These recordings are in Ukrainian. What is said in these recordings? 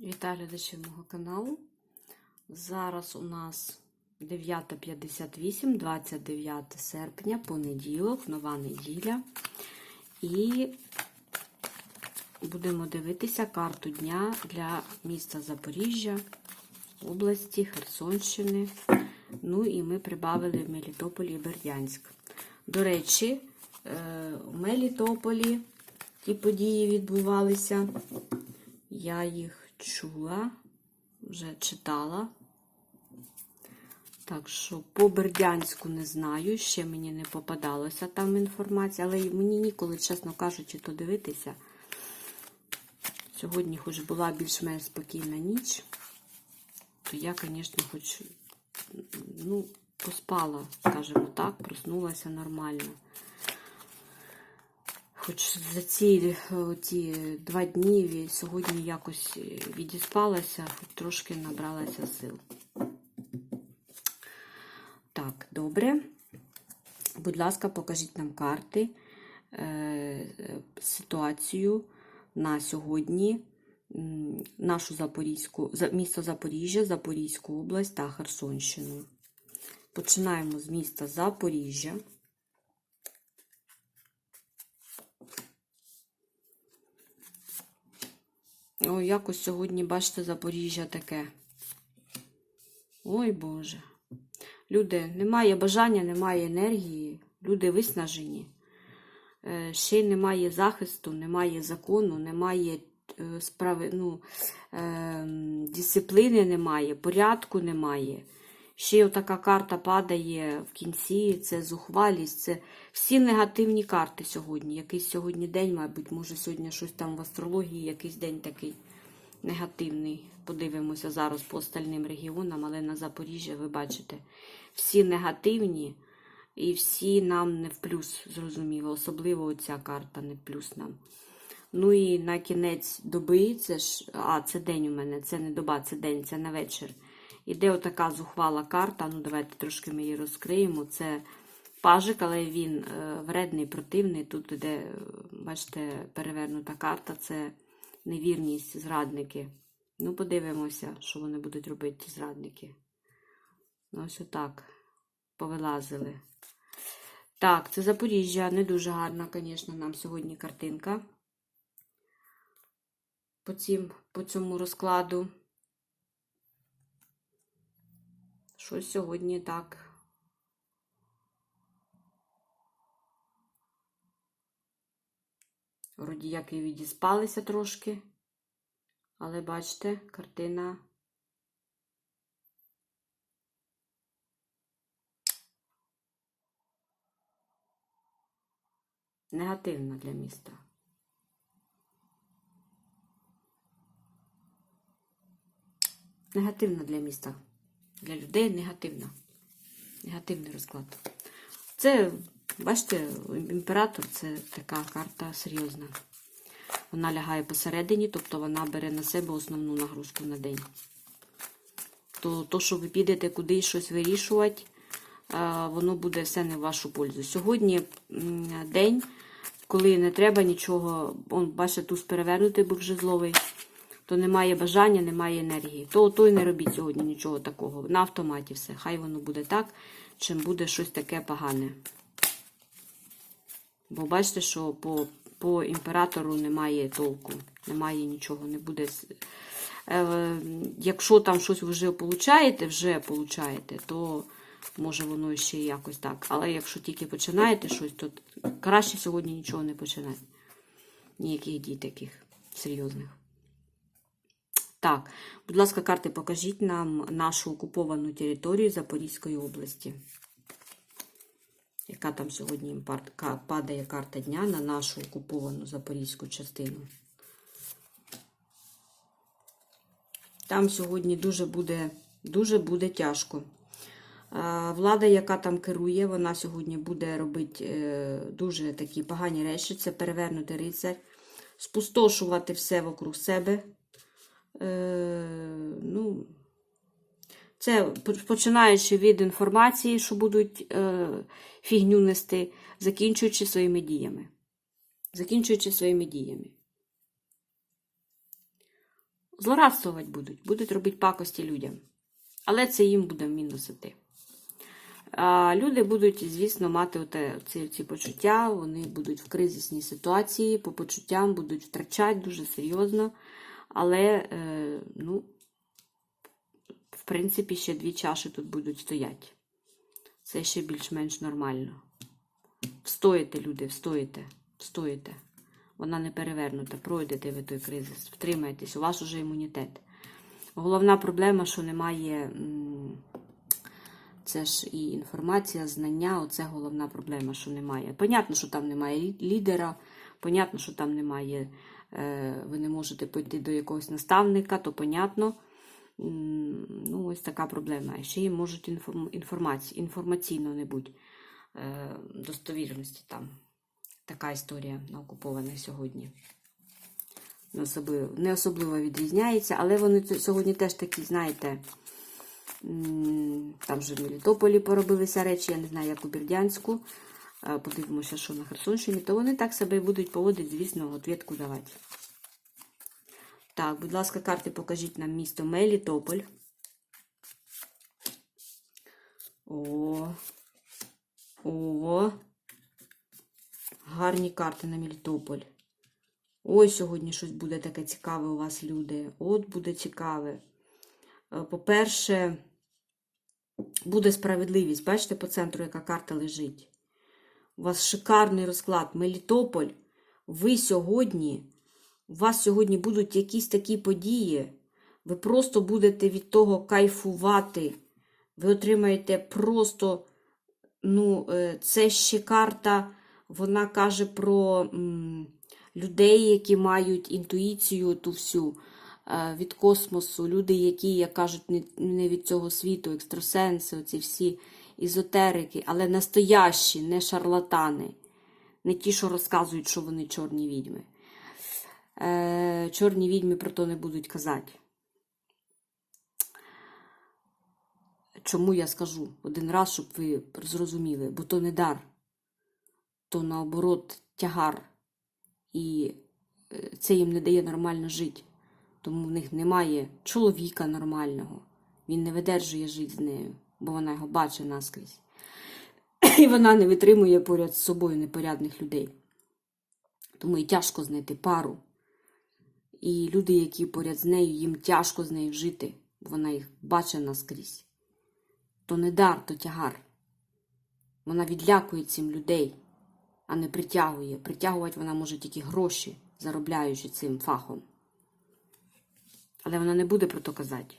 Вітаю глядачів мого каналу. Зараз у нас 9.58, 29 серпня, понеділок, нова неділя. І будемо дивитися карту дня для міста Запоріжжя, області, Херсонщини. Ну і ми прибавили в Мелітополі Бердянськ. До речі, е, у Мелітополі ті події відбувалися. Я їх чула, вже читала. Так що по Бердянську не знаю, ще мені не попадалося там інформація, але мені ніколи, чесно кажучи, то дивитися. Сьогодні, хоч була більш-менш спокійна ніч, то я, звісно, хоч ну, поспала, скажімо так, проснулася нормально. Хоч за ці ці два дні сьогодні якось відіспалася, хоч трошки набралася сил. Так, добре. Будь ласка, покажіть нам карти, е, ситуацію на сьогодні, нашу Запорізьку, місто Запоріжжя, Запорізьку область та Херсонщину. Починаємо з міста Запоріжжя. О, якось сьогодні, бачите, Запоріжжя таке. Ой Боже. Люди, немає бажання, немає енергії, люди виснажені. Е, ще немає захисту, немає закону, немає е, справи, ну, е, дисципліни немає, порядку немає. Ще отака карта падає в кінці, це зухвалість, це всі негативні карти сьогодні. Якийсь сьогодні день, мабуть, може сьогодні щось там в астрології, якийсь день такий негативний. Подивимося зараз по остальним регіонам, але на Запоріжжя ви бачите, всі негативні і всі нам не в плюс, зрозуміло. Особливо оця карта не в плюс нам. Ну і на кінець доби, це ж, а, це день у мене, це не доба, це день, це на вечір. Іде отака зухвала карта. Ну, давайте трошки ми її розкриємо. Це пажик, але він е, вредний, противний. Тут іде, бачите, перевернута карта це невірність, зрадники. Ну, подивимося, що вони будуть робити, ті зрадники. Ну, ось отак. Повилазили. Так, це Запоріжжя. Не дуже гарна, звісно, нам сьогодні картинка. По, цим, по цьому розкладу. Щось сьогодні так. Вроді як і відіспалися трошки, але бачите, картина. Негативна для міста. Негативна для міста. Для людей негативна. Негативний розклад. Це, бачите, імператор це така карта серйозна. Вона лягає посередині, тобто вона бере на себе основну нагрузку на день. То, то що ви підете кудись щось вирішувати, воно буде все не в вашу пользу. Сьогодні день, коли не треба нічого, бачите, туз перевернутий був жезловий, то немає бажання, немає енергії. То то й не робіть сьогодні нічого такого. На автоматі все. Хай воно буде так, чим буде щось таке погане. Бо бачите, що по по імператору немає толку, немає нічого, не буде. Е, Якщо там щось вже получаєте, вже получаєте, то може воно ще якось так. Але якщо тільки починаєте щось, то краще сьогодні нічого не починати. Ніяких дій таких серйозних. Так, будь ласка, карти, покажіть нам нашу окуповану територію Запорізької області. Яка там сьогодні падає карта дня на нашу окуповану запорізьку частину? Там сьогодні дуже буде, дуже буде тяжко. Влада, яка там керує, вона сьогодні буде робити дуже такі погані речі. Це перевернути рицар, спустошувати все вокруг себе. Ну, це починаючи від інформації, що будуть е, фігню нести, закінчуючи своїми діями. Закінчуючи своїми діями. злорадствувати будуть, будуть робити пакості людям. Але це їм буде мінус. А люди будуть, звісно, мати оте, ці, ці почуття, вони будуть в кризисній ситуації, по почуттям будуть втрачати дуже серйозно. Але, е, ну, в принципі, ще дві чаші тут будуть стояти. Це ще більш-менш нормально. Встоїте, люди, встоїте, встоїте. Вона не перевернута, пройдете ви той кризис, втримаєтесь, у вас уже імунітет. Головна проблема, що немає. Це ж і інформація, знання, оце головна проблема, що немає. Понятно, що там немає лідера, понятно, що там немає, ви не можете пойти до якогось наставника, то понятно. Ну, ось така проблема. Ще їм можуть інформ, інформації, інформаційно не бути е, достовірності там. Така історія на окупованих сьогодні. Не особливо, не особливо відрізняється, але вони сьогодні теж такі, знаєте, там вже в Мелітополі поробилися речі, я не знаю, як у Бердянську. Подивимося, що на Херсонщині, то вони так себе і будуть поводити, звісно, ответку давати. Так, будь ласка, карти покажіть нам місто Мелітополь. О. О. Гарні карти на Мелітополь. Ой, сьогодні щось буде таке цікаве у вас, люди. От буде цікаве. Е, По-перше, буде справедливість. Бачите по центру, яка карта лежить. У вас шикарний розклад. Мелітополь. Ви сьогодні, у вас сьогодні будуть якісь такі події. Ви просто будете від того кайфувати. Ви отримаєте просто, ну, е, це ще карта, вона каже про людей, які мають інтуїцію ту всю е, від космосу, люди, які, як кажуть, не від цього світу, екстрасенси, оці всі ізотерики, але настоящі, не шарлатани, не ті, що розказують, що вони чорні відьми. Е, чорні відьми про то не будуть казати. Чому я скажу один раз, щоб ви зрозуміли, бо то не дар, то наоборот тягар. І е, це їм не дає нормально жити. Тому в них немає чоловіка нормального. Він не видержує жити з нею, бо вона його бачить наскрізь. І вона не витримує поряд з собою непорядних людей. Тому і тяжко знайти пару. І люди, які поряд з нею, їм тяжко з нею жити, бо вона їх бачить наскрізь. То не дар, то тягар. Вона відлякує цим людей, а не притягує. Притягувати вона може тільки гроші, заробляючи цим фахом. Але вона не буде про то казати,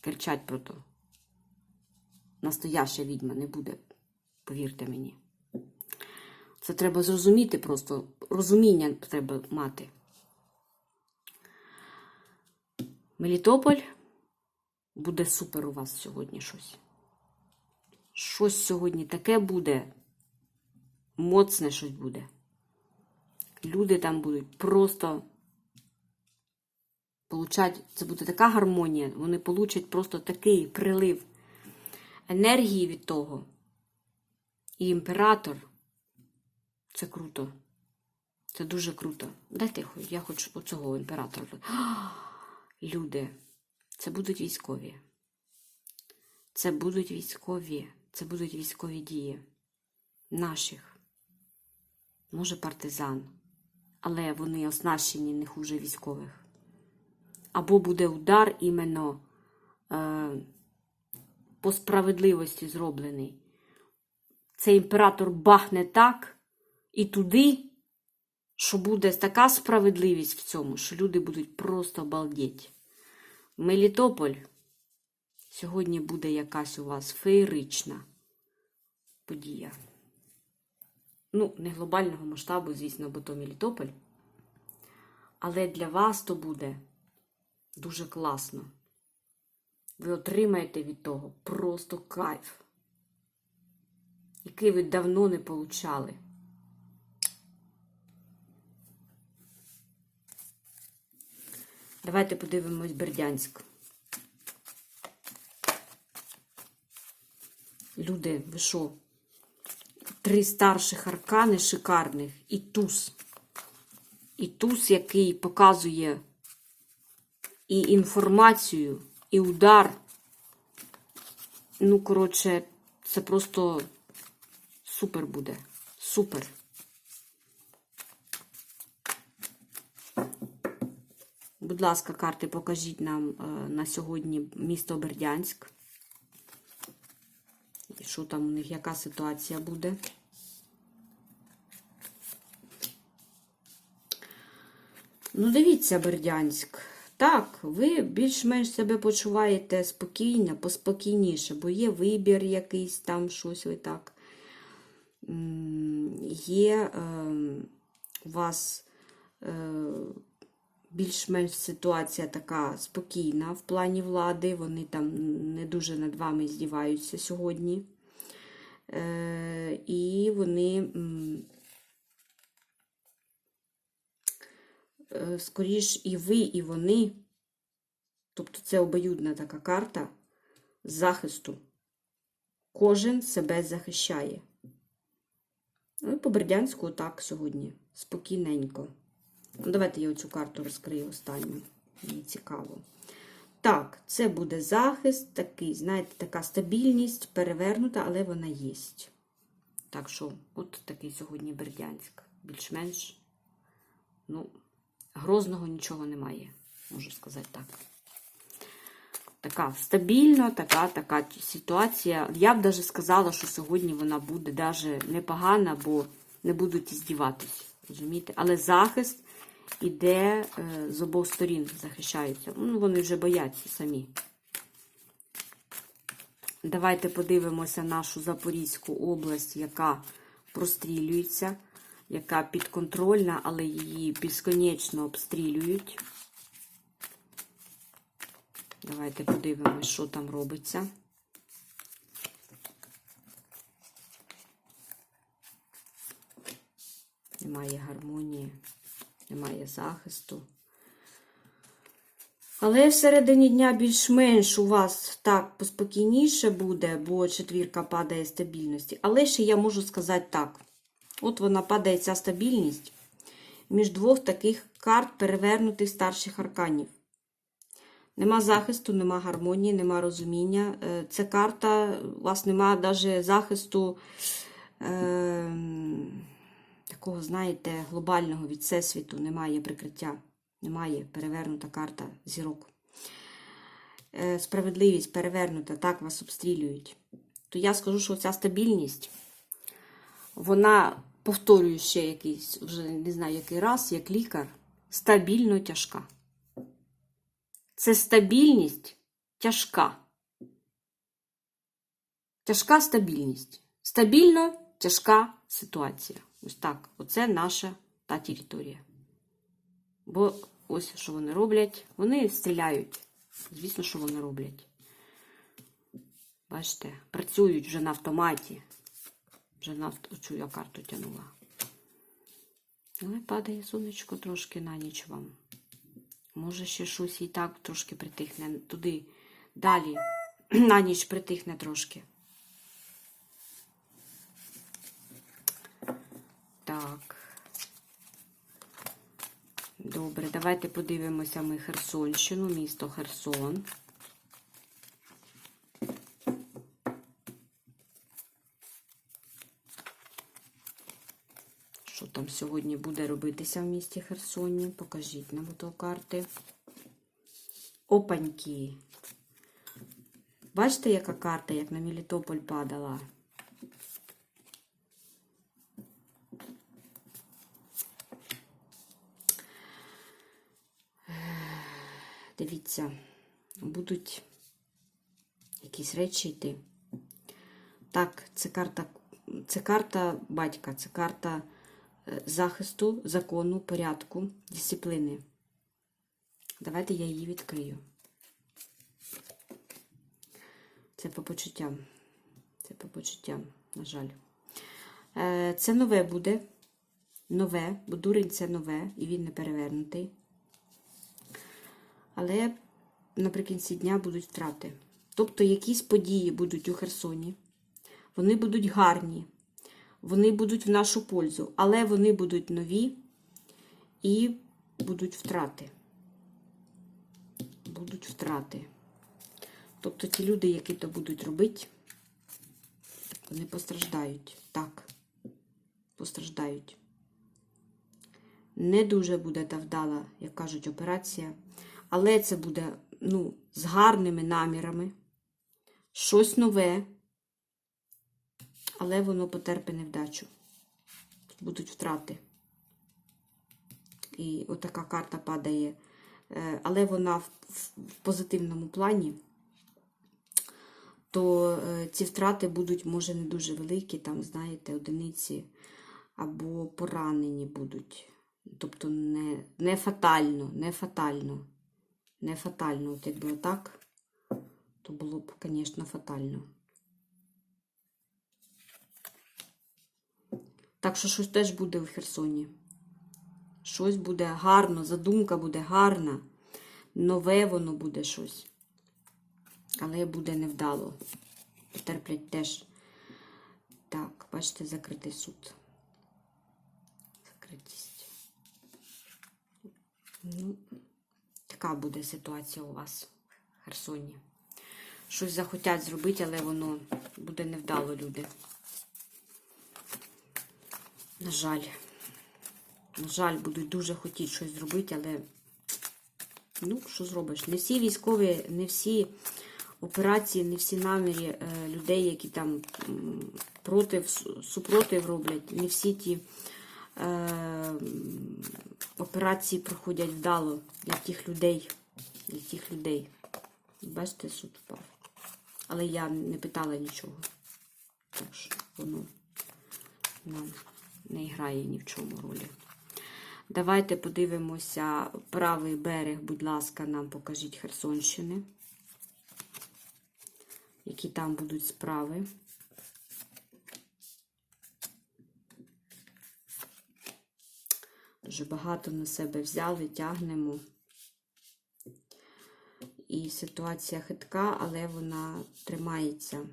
кричать про то. Настояща відьма не буде, повірте мені. Це треба зрозуміти просто. Розуміння треба мати. Мелітополь буде супер у вас сьогодні щось. Щось сьогодні таке буде. Моцне щось буде. Люди там будуть просто получать, це буде така гармонія, вони получать просто такий прилив енергії від того. І імператор це круто. Це дуже круто. Дайте я хоч- хочу оцього імператора. Люди, це будуть військові. Це будуть військові. Це будуть військові дії наших. Може, партизан. Але вони оснащені не хуже військових. Або буде удар іменно е, по справедливості зроблений. Цей імператор бахне так і туди, що буде така справедливість в цьому, що люди будуть просто обалдеть. Мелітополь сьогодні буде якась у вас феєрична подія. Ну, не глобального масштабу, звісно, бо то Мелітополь. Але для вас то буде дуже класно. Ви отримаєте від того просто кайф, який ви давно не получали. Давайте подивимось Бердянськ. Люди, ви що? Три старших аркани шикарних і туз. І туз, який показує і інформацію, і удар. Ну, коротше, це просто супер буде. Супер. Будь ласка, карти, покажіть нам е, на сьогодні місто Бердянськ. І що там у них, яка ситуація буде? Ну, дивіться, Бердянськ. Так, ви більш-менш себе почуваєте спокійно, поспокійніше, бо є вибір якийсь там, щось ви так. Є е, у вас е, більш-менш ситуація така спокійна в плані влади. Вони там не дуже над вами здіваються сьогодні. Е, і вони. м, е, скоріш і ви, і вони, тобто це обоюдна така карта захисту. Кожен себе захищає. Ну і по Бердянську так сьогодні. Спокійненько. Ну, давайте я оцю карту розкрию останню. Мені цікаво. Так, це буде захист, такий, знаєте, така стабільність, перевернута, але вона є. Так що, от такий сьогодні Бердянськ. Більш-менш, ну, грозного нічого немає, можу сказати так. Така стабільна, така така ситуація. Я б навіть сказала, що сьогодні вона буде даже непогана, бо не будуть здіватись. Розумієте? Але захист іде е, з обох сторін, захищаються. Ну, вони вже бояться самі. Давайте подивимося нашу Запорізьку область, яка прострілюється, яка підконтрольна, але її безконечно обстрілюють. Давайте подивимось, що там робиться. Немає гармонії, немає захисту. Але всередині дня більш-менш у вас так поспокійніше буде, бо четвірка падає стабільності. Але ще я можу сказати так: от вона падає ця стабільність між двох таких карт перевернутих старших арканів. Нема захисту, нема гармонії, нема розуміння. Е, Це карта, у вас нема навіть захисту е, такого, знаєте, глобального від всесвіту, немає прикриття, немає перевернута карта зірок. Е, Справедливість перевернута, так вас обстрілюють. То я скажу, що ця стабільність, вона, повторюю ще якийсь, вже не знаю, який раз, як лікар, стабільно тяжка. Це стабільність тяжка. Тяжка стабільність. Стабільно тяжка ситуація. Ось так. Оце наша та територія. Бо ось що вони роблять. Вони стріляють. Звісно, що вони роблять. Бачите, працюють вже на автоматі. Вже на авто... Оцю я карту тягнула. Але падає сонечко трошки на ніч вам. Може, ще щось і так трошки притихне туди. Далі на ніч притихне трошки. Так. Добре, давайте подивимося ми Херсонщину, місто Херсон. Що там сьогодні буде робитися в місті Херсоні? Покажіть нам карти. Опаньки. Бачите, яка карта, як на Мелітополь падала? Дивіться, будуть якісь речі йти. Так, це карта, це карта батька, це карта захисту, закону, порядку, дисципліни. Давайте я її відкрию. Це по почуттям. Це по почуттям, на жаль. Е, Це нове буде. Нове, бо дурень це нове, і він не перевернутий. Але наприкінці дня будуть втрати. Тобто якісь події будуть у Херсоні. Вони будуть гарні, вони будуть в нашу пользу, але вони будуть нові і будуть втрати. будуть втрати. Тобто ті люди, які то будуть робити, вони постраждають. Так, постраждають. Не дуже буде та вдала, як кажуть, операція. Але це буде ну, з гарними намірами. Щось нове. Але воно потерпе невдачу. Будуть втрати. І отака карта падає. Е, Але вона в позитивному плані, то е, ці втрати будуть, може, не дуже великі, там, знаєте, одиниці або поранені будуть. Тобто не, не фатально, не фатально. Не фатально. От якби отак, то було б, звісно, фатально. Так що щось теж буде в Херсоні. Щось буде гарно, задумка буде гарна. Нове воно буде щось. Але буде невдало. Потерплять теж. Так, бачите, закритий суд. Закритість. Ну, така буде ситуація у вас в Херсоні. Щось захотять зробити, але воно буде невдало, люди. На жаль. На жаль, будуть дуже хотіти щось зробити, але ну, що зробиш? Не всі військові, не всі операції, не всі наміри е, людей, які там проти, супротив роблять, не всі ті е, операції проходять вдало для тих людей. Для тих людей. Бачите, суд впав. Але я не питала нічого. Так що воно нам не грає ні в чому ролі. Давайте подивимося правий берег, будь ласка, нам покажіть Херсонщини. Які там будуть справи. Дуже багато на себе взяли, тягнемо. І ситуація хитка, але вона тримається.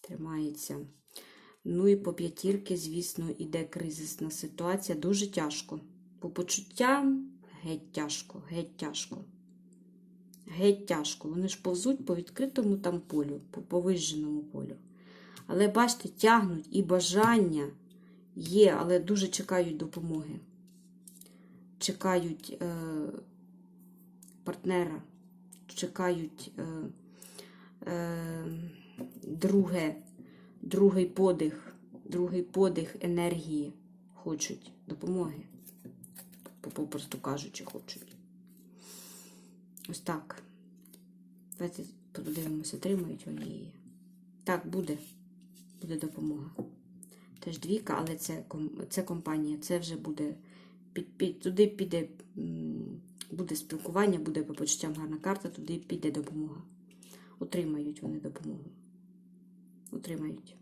Тримається. Ну і по п'ятірки, звісно, іде кризисна ситуація. Дуже тяжко. По почуттям геть тяжко, геть тяжко. Геть тяжко. Вони ж повзуть по відкритому там полю, по повиженому полю. Але бачите, тягнуть і бажання є, але дуже чекають допомоги. Чекають е, партнера, чекають е, е, друге, другий подих, другий подих енергії хочуть допомоги попросту кажучи, хочуть. Ось так. Давайте подивимося, тримають вони її. Так, буде. Буде допомога. Теж двійка, але це це компанія, це вже буде. Під, під, Туди піде буде спілкування, буде по почуттям гарна карта, туди піде допомога. Отримають вони допомогу. Отримають.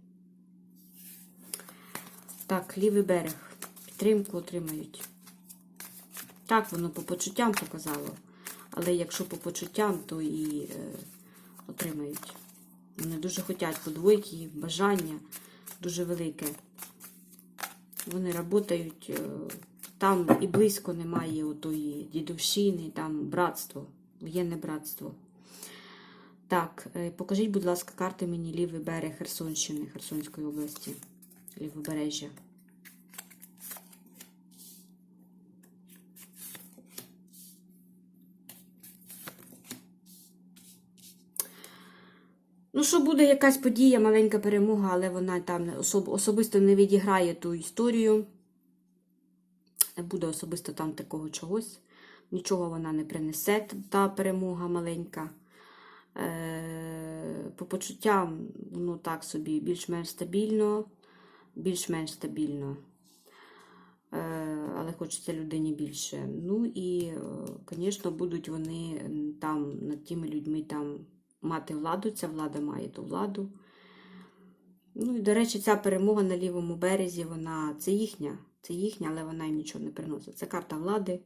Так, лівий берег. Підтримку отримають. Так, воно по почуттям показало. Але якщо по почуттям, то і е, отримають. Вони дуже хочуть подвойки, бажання дуже велике. Вони працюють, е, там і близько немає отої дідовщини, там братство, воєнне братство. Так, е, покажіть, будь ласка, карти мені лівий берег Херсонщини, Херсонської області, лівобережжя. Ну, що буде якась подія, маленька перемога, але вона там особ, особисто не відіграє ту історію. Не буде особисто там такого чогось. Нічого вона не принесе, та перемога маленька. Е, По почуттям, ну так собі, більш-менш стабільно, більш-менш стабільно. Е, але хочеться людині більше. Ну і, звісно, будуть вони там над тими людьми там мати владу, ця влада має ту владу. Ну і, до речі, ця перемога на лівому березі, вона це їхня, це їхня, але вона їм нічого не приносить. Це карта влади.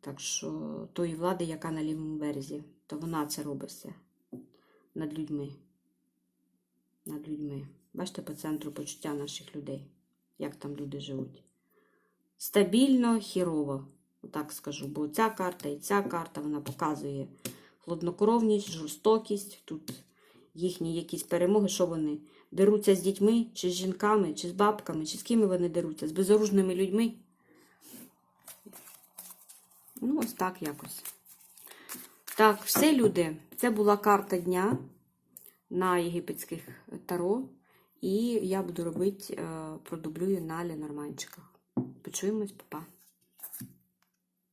Так що тої влади, яка на лівому березі, то вона це робить все над людьми. Над людьми. Бачите, по центру почуття наших людей, як там люди живуть. Стабільно, хірово, отак скажу. Бо ця карта і ця карта вона показує хладнокровність, жорстокість, тут їхні якісь перемоги, що вони деруться з дітьми, чи з жінками, чи з бабками, чи з ким вони деруться, з безоружними людьми. Ну, ось так якось. Так, все, люди. Це була карта дня на єгипетських таро. І я буду робити, е, продублюю на Ленорманчиках. Почуємось, папа.